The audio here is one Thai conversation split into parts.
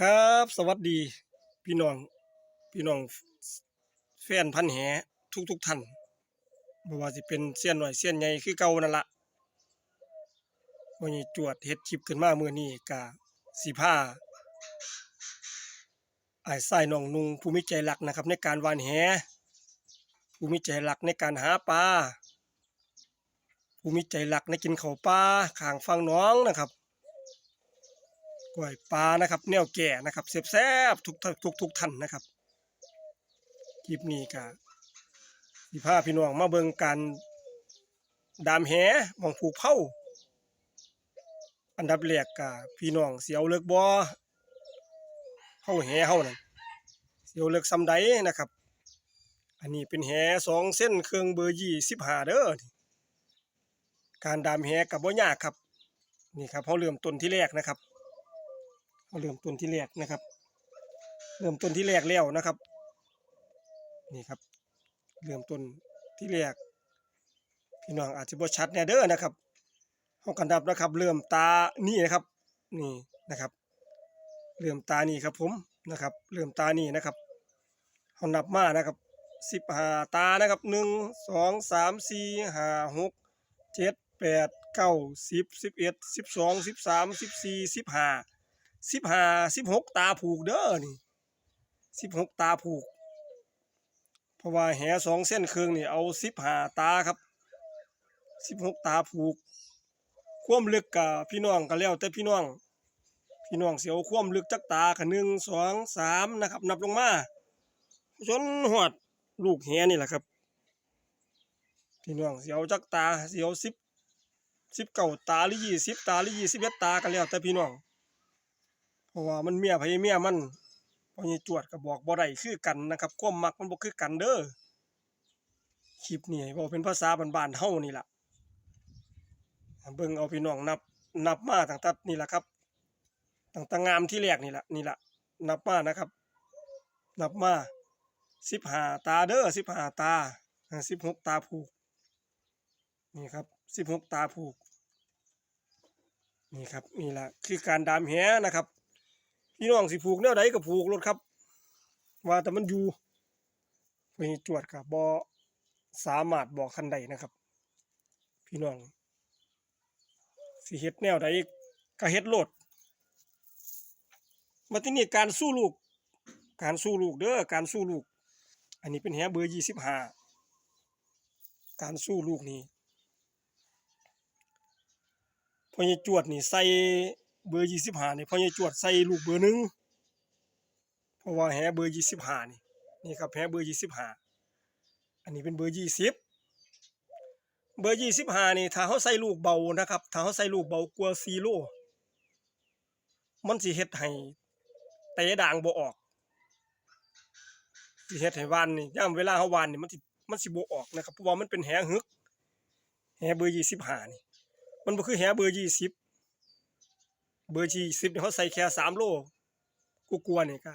ครับสวัสดีพี่น้องพี่น้องแฟนพันแหทุกทุกท่านบ่ว่าสิเป็นเสี้ยนหน่อยเสี้ยนใหญ่คือเก่านั่นละวันนี้จวดเฮ็ดคลิปขึ้นมามื้อนี้ก็สิพาไอ้ายชายน้องนุ่งผู้มีใจรักนะครับ ในการวานแหผู้มีใจรักในการหาปลาผู้มีใจรักในกินข้าวปลาข้างฝั่งน้องนะครับ กล้วยปลานะครับแนวแก่นะครับแซ่บๆทุกทุกทุกท่านนะครับคลิปนี้ก็สิพาพี่น้องมาเบิ่งการดามแหมองผูกเผาอันดับแรกก็พี่น้องเสียวเลิกบ่เผาแหเฮานั่นเสียวเลิกซำใดนะครับ อันนี้เป็นแหสองเส้นเครื่องเบอร์25เด้อการดามแหก็บ่ยากครับนี่ครับเฮาเริ่มต้นที่แรกนะครับ มาเริ่มต้นที่แรกนะครับ เริ่มต้นที่แรกแล้วนะครับ นี่ครับ เริ่มต้นที่แรกพี่น้องอาจจะบ่ชัดแน่เด้อนะครับเฮากันดับนะครับ เริ่มตานี่นะครับนี่นะครับ เริ่มตานี่ครับผมนะครับ เริ่มตานี่นะครับเฮานับมานะครับสิบห้าตานะครับหนึ่งสองสามสี่ห้าหกเจ็ดแปดเก้าสิบสิบเอ็ดสิบสองสิบสามสิบสี่สิบห้า สิบห้าสิบหกตาผูกเด้อนี่สิบหกตาผูก เพราะว่าแหสองเส้นเครึ่องนี่เอาสิบห้าตาครับสิบหกตาผูก ความลึกกับพี่น้องก็แล้วแต่พี่น้อง พี่น้องเสียวความลึกจักตากับหนึ่งสองสามนะครับ นับลงมาจนหอดลูกแหนี่แหละครับ พี่น้องเสียวจักตาเสียวสิบสิบเก้าตาหรือยี่สิบตาหรือยี่สิบเอ็ดตาก็แล้วแต่พี่น้อง เพราะว่ามันเมียไผเมียมันพอนี่จวดก็บอกบ่ได้คือกันนะครับความมักมันบ่คือกันเด้อคลิปนี้เว้าเป็นภาษาบ้านๆเฮานี่ล่ะเบิ่งเอาพี่น้องนับนับมาตั้งแต่นี่ล่ะครับตั้งแต่งามที่แรกนี่ล่ะนี่ล่ะนับมานะครับ นับมา15ตาเด้อ15ตาอ่า16ตาผูก นี่ครับ16ตาผูก นี่ครับนี่แหละคือการดามแหนะครับ พี่น้องสิผูกแนวใดก็ผูกรถครับ ว่าแต่มันอยู่ไปจวดกับบอสามารถบอกคันใดนะครับ พี่น้องสิเฮ็ดแนวใดก็เฮ็ดโลดมาที่นี่การสู้ลูก การสู้ลูกเด้อการสู้ลูก อันนี้เป็นแหเบอร์ยี่สิบห้าการสู้ลูกนี่พอใหญจวดนี่ใส่ เบอร์ยี่สิบห้านี่พ่อใหญ่จวดใส่ลูกเบอร์หนึ่งเพราะว่าแฮเบอร์ยี่สิบห้านี่นี่ครับแฮเบอร์ยี่สิบห้าอันนี้เป็นเบอร์ยี่สิบเบอร์ยี่สิบห้านี่ถ้าเขาใส่ลูกเบานะครับถ้าเขาใส่ลูกเบากว่าซีโร่มันสิเฮ็ดให้เตะด่างบ่ออกสิเฮ็ดให้วานนี่ย่ามเวลาเขาวานนี่มันสิมันสิบ่ออกนะครับเพราะว่ามันเป็นแหหึกแหเบอร์ยี่สิบห้านี่มันบ่คือแหเบอร์ยี่สิบ เบอร์ยี่สิบเขาใส่แค่สามโลกูกลัวๆนี่ยก็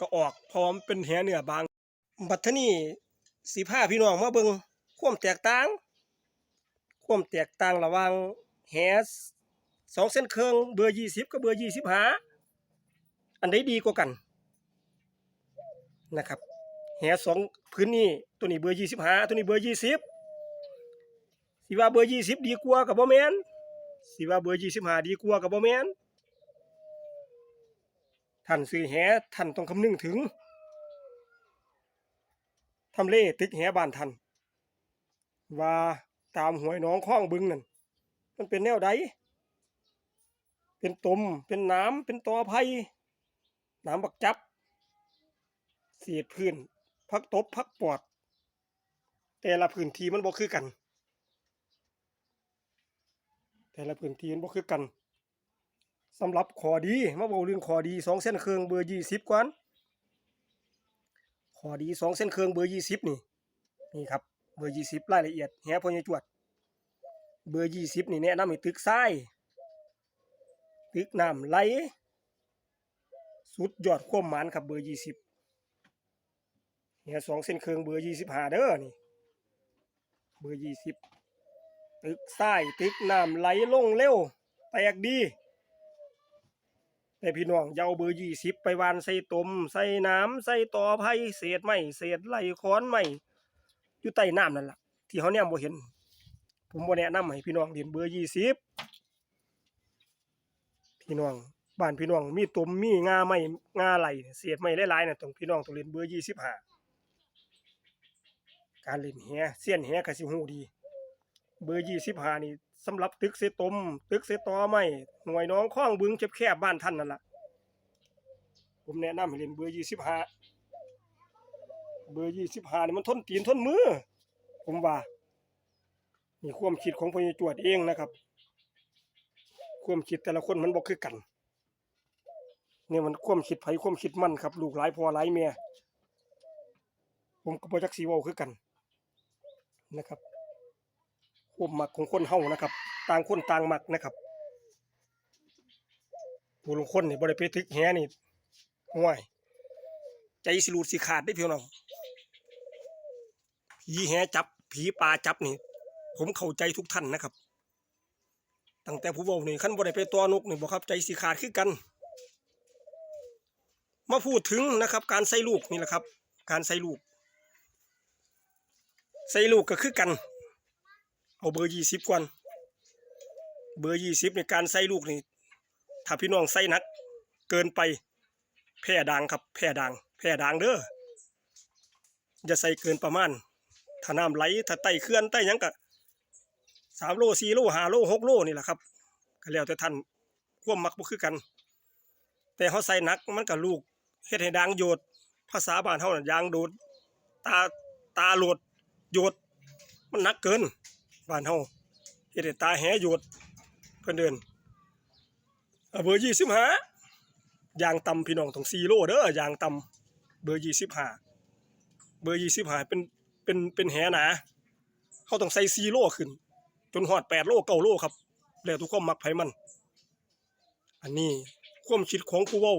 ก็ออกพราะว่ามันเป็นแหเนื้อบาง บัดเทนี้สีผ้าพี่น้องมาเบิงควมแตกต่าง ควมแตกต่างระว่างแหสองเส้นเครื่องเบอร์ยี่สิบกับเบอร์ยี่สิบหาอันใดดีกว่ากันนะครับแหสองพื้นนี้ตัวนี้เบอร์ยี่สิบหาตัวนี้เบอร์ยี่สิบสิว่าเบอร์ยี่สิบดีกว่ากับบ่แมน สิว่าเบอร์ยี่สิบห้าดีกว่ากับบ่แมนท่านซื้อแหท่านต้องคำนึงถึงทำเลตึกแหบ้านท่านว่าตามหวยน้องคลองบึงนั่นมันเป็นแนวใดเป็นตมเป็นน้ำเป็นตอไผ่น้ำบักจับเสียดพื้นพักตบพักปอด แต่ละพื้นที่มันบ่คือกัน แต่ละพื้นที่มันบ่คือกันสำหรับขอดีมาบอกเรื่องขอดีสองเส้นเครื่องเบอร์ยี่สิบก่อนขอดีสองเส้นเครื่องเบอร์ยี่สิบนี่นี่ครับเบอร์ยี่สิบรายละเอียดแหพอใหญจวด เบอร์ยี่สิบนี่แนะนำให้ตึกทรายตึกน้ำไหลสุดยอดความหมานครับเบอร์ยี่สิบแหสองเส้นเครื่องเบอร์ยี่สิบห้าเด้อนี่เบอร์ยี่สิบ ตึกทรายตึกน้ำไหลลงเร็วแตกดีแต่พี่น้องอยาเอาเบอร์ยี่สิบไปวานใส่ตมใส่น้ำใส่ต่อไผ่เศษไม้เศษไหลค้อนไม้อยู่ใต้น้ำนั่นล่ะที่เขาเนี่ยบ่เห็น ผมบ่แนะนำให้พี่น้องเรียนเบอร์ยี่สิบพี่น้องบ้านพี่น้องมีตมมีงาไม้งาไหลเศษไม้หลายๆน่ะต้องพี่น้องต้องเรียนเบอร์ยี่สิบห้าการเล่นแหเสี้ยนแหก็สิฮู้ดี เบอร์ยี่สิบห้านี่สำหรับตึกเสตม ตึกเสตอไม่หน่วยน้องข้องบึงแคบๆบ้านท่านนั่นล่ะผมแนะนำให้เล่นเบอร์ยี่สิบห้าเบอร์ยี่สิบห้านี่มันทนตีนทนมือ ผมว่านี่ความคิดของพญจวดเองนะครับ ความคิดแต่ละคนมันบ่คือกันเนี่ยมันความคิดไผความคิดมั่นครับ ลูกหลายพ่อหลายแม่ผมก็บ่จักสิเว้าคือกันนะครับ ความมักของคนเฮานะครับ ต่างคนต่างมักนะครับ ผู้ลงคนนี่บ่ได้ไปทึกแหนี่ห่วยใจสิลุดสิขาดได้พี่น้องผีแหจับ ผีปลาจับนี่ ผมเข้าใจทุกท่านนะครับ ตั้งแต่ผู้เว้านี่คันบ่ได้ไปตัวนกนี่บ่ครับ ใจสิขาดคือกัน มาพูดถึงนะครับ การใส่ลูกนี่แหละครับ การใส่ลูกใส่ลูกก็คือกัน เอาเบอร์ยี่สิบก่อน เบอร์ยี่สิบในการใส่ลูกนี่ ถ้าพี่น้องใส่นัก เกินไป แพร่ดังครับ แพร่ดังแพร่ดังเด้อ อย่าใส่เกินประมาณ ถ้าน้ำไหล ถ้าไต่เคลื่อนไต่ยังก็สามโลสี่โลห้าโลหกโลนี่แหละครับก็แล้วแต่ท่านความมักบ่คือกัน แต่เขาใส่นักมันก็ลูกเฮ็ดให้ดังโยด ภาษาบ้านเฮาน่ะยางโดด ตาตาโหลดโยด มันนักเกิน บ้านเฮาเฮ็ดตาแหหยวดเพิ่นเดินเบอร์ยี่สิบห้ายางต่ำพี่น้องต้องสี่โลเด้อยางต่ำเบอร์ยี่สิบห้าเบอร์ยี่สิบห้าเป็นเป็นเป็นแหหนาเขาต้องใส่สี่โลขึ้น จนหอดแปดโลเก้าโลครับ แล้วทุกคนมักไผมัน อันนี้ความคิดของผู้เว้า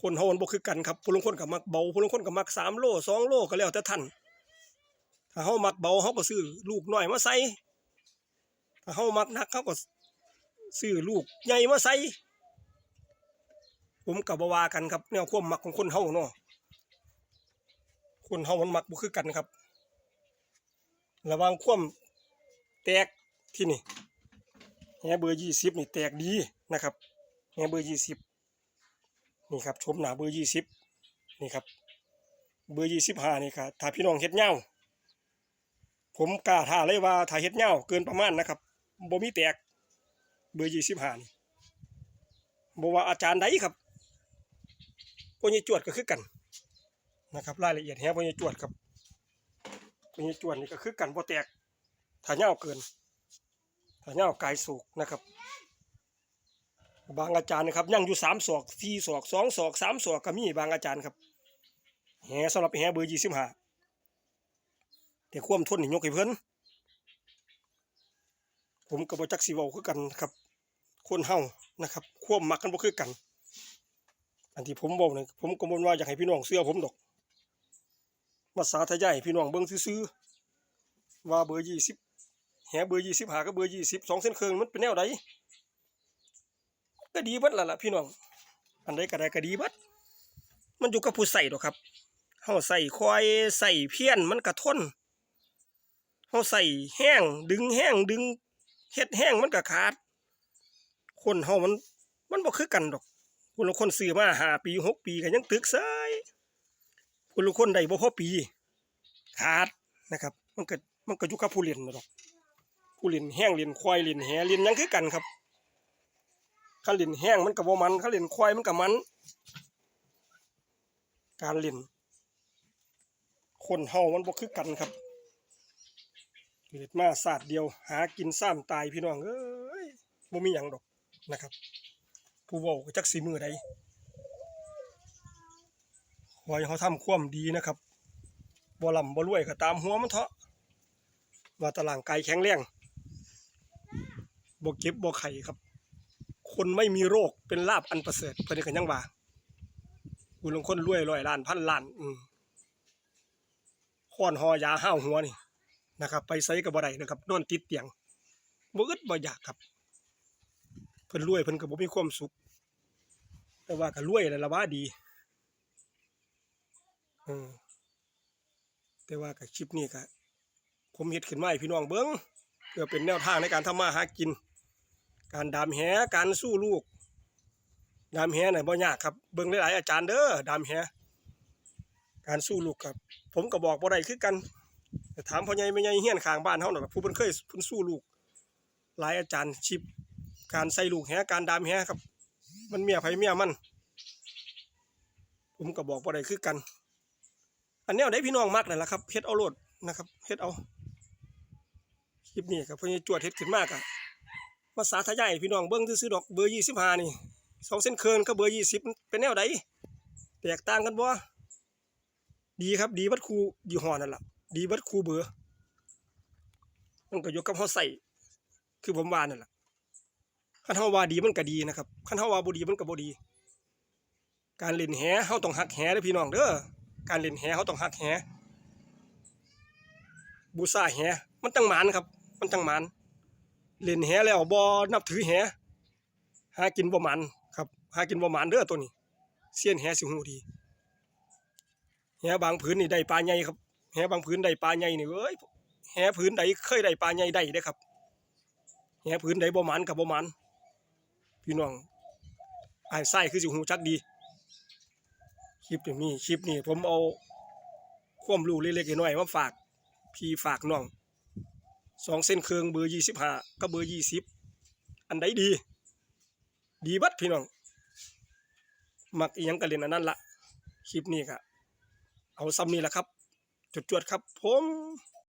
คนเฮามันบ่คือกันครับผู้ลางคนก็มักเบาผู้ลางคนก็มักสามโลสองโลก็แล้วแต่ท่าน ถ้าเฮามักเบาเฮาก็ซื้อลูกน้อยมาใส่ถ้าเฮามักหนักเฮาก็ซื้อลูกใหญ่มาใส่ผมก็บ่ว่ากันครับแนวความมักของคนเฮาเนาะคนเฮามันมักบ่คือกันครับ ระวังความแตกที่นี่แหเบอร์ยี่สิบนี่แตกดีนะครับแหเบอร์ยี่สิบนี่ครับชมหนาเบอร์ยี่สิบนี่ครับเบอร์ยี่สิบห้านี่ครับถ้าพี่น้องเฮ็ดเหย้า ผมกล้าท่าเลยว่าถ้าเฮ็ดเหย้าเกินประมาณนะครับบ่มีแตกเบอร์ยี่สิบห้านี่บ่ว่าอาจารย์ใดครับพวกนี้จวดก็คือกันนะครับรายละเอียดแฮพวกนี้จวดครับพวกนี้จวดนี่ก็คือกันบ่แตกถ้าเหย้าเกินถ้าเหย้ากายสูกนะครับ บางอาจารย์นะครับยังอยู่สามศอกสี่ศอกสองศอกสามศอกก็มีบางอาจารย์ครับแหสำหรับแหเบอร์ยี่สิบห้า แต่ความทนนี่ยกให้เพิ่นผมกับจักสิเว้าคือกันครับ คนเฮานะครับ ความมักกันบ่คือกัน อันที่ผมบอกเนี่ยผมก็บ่ว่าอยากให้พี่น้องเชื่อผมดอก มาสาธยายพี่น้องเบิ่งซื่อๆว่าเบอร์ยี่สิบแหเบอร์ยี่สิบหากับเบอร์ยี่สิบสองเส้นเครื่องมันเป็นแนวใดก็ดีบิดล่ะล่ะพี่น้อง อันใดก็ได้ก็ดีบิดมันอยู่กับผู้ใส่ดอกครับเฮาใส่ควายใส่เพี้ยนมันก็ทน เขาใส่แห้งดึงแห้งดึงเฮ็ดแห้งมันก็ขาด คนเฮามัน มันบ่คือกันดอกคนละคนซื้อมาหาปีหกปีก็ยังตึกเซยคนละคนได้บ่พอปี ขาดนะครับ มันก็มันก็อยู่กับผู้เล่นนะดอกผู้เล่นแห้งเล่นควายเล่นแหเล่นยังคือกันครับคันเล่นแห้งมันก็บ่มันคันเล่นควายมันก็มัน การเล่นคนเฮามันบ่คือกันครับ เกิดมาศาสตร์เดียว หากินซ้ำตายพี่น้องเอ้ยบ่มีหยังดอกนะครับ ผู้เว้าจักสิมือใดขอให้เขาทำความดีนะครับบ่ลำบ่รวยก็ตามหัวมันเถาะว่าตารางกายแข็งแรงบ่เก็บบ่ไข้ครับ คนไม่มีโรคเป็นลาบอันประเสริฐเพิ่อนก็ยังว่าผู้ลงคนรวยร้อยล้านพันล้านอืมค้อนหอยาห้าวหัวนี่ นะครับ ไปไสกับบ่ได้นะครับ นอนติดเตียงบ่อึดบ่อยากครับ เพิ่นรวยเพิ่นก็บ่มีความสุข แต่ว่าก็รวยแล้วละว่าดีเออแต่ว่าก็คลิปนี้ก็ผมเฮ็ดขึ้นมาให้พี่น้องเบิ่งเพื่อเป็นแนวทางในการทำมาหากิน การดามแหการสู้ลูก ดามแหน่ะบ่ยากครับเบิ่งหลายๆอาจารย์เด้อดามแหการสู้ลูกครับ ผมก็บอกบ่ได้คือกัน ถามพ่อใหญ่แม่ใหญ่เฮียนข้างบ้านเฮาน่ะผู้เพิ่นเคยเพิ่นสู้ลูก หลายอาจารย์ชิปการใส่ลูกแหการดามแหครับ มันเมียไผเมียมัน ผมก็บอกบ่ได้คือกัน อันแนวได้พี่น้องมักนั่นล่ะครับเฮ็ดเอาโลดนะครับเฮ็ดเอาคลิปนี้ครับเพิ่นจวดเฮ็ดขึ้นมากอะมาสาธยายให้พี่น้องเบิ่งซื่อดอกเบอร์25นี่สองเส้นเคินกับเบอร์20เป็นแนวใดแตกต่างกันบ่ดีครับดีเบัดคู่ยี่ห้อนั่นแหละ ดีเบัดคู่เบือมันก็ยู่กับเฮาใส่คือผมว่านั่นแหละคันเฮาว่าดีมันก็ดีนะครับคันเฮาว่าบ่ดีมันก็บ่ดี การเล่นแหเฮาต้องหักแหเด้อพี่น้องเด้อการเล่นแหเฮาต้องหักแหบูชาแหมันจังหมานครับ มันจังหมานเล่นแหแล้วบ่นับถือแหหากินบ่หมันครับหากินบ่หมันเด้อตัวนี้เสียนแหสิฮู้ดีแหบางผืนนี่ได้ปลาใหญ่ครับ แหบางผืนได้ปลาใหญ่นี่เอ้ยแหผืนใดเคยได้ปลาใหญ่ได้เด้ครับแหพื้นใดบ่มันกับบ่มันพี่น้องไอ้ไส้คือสิหูจักดีคลิปนี้คลิปนี้ผมเอาความรู้เล็กๆน้อยๆมาฝากพี่ฝากน้องสองเส้นเครื่องเบอร์ยี่สิบห้ากับเบอร์ยี่สิบอันใดดี ดีบัดพี่น้อง มักอียังก็เล่นอันนั้นละคลิปนี้ก็เอาซ้ำนี้ละครับ จวดๆครับผม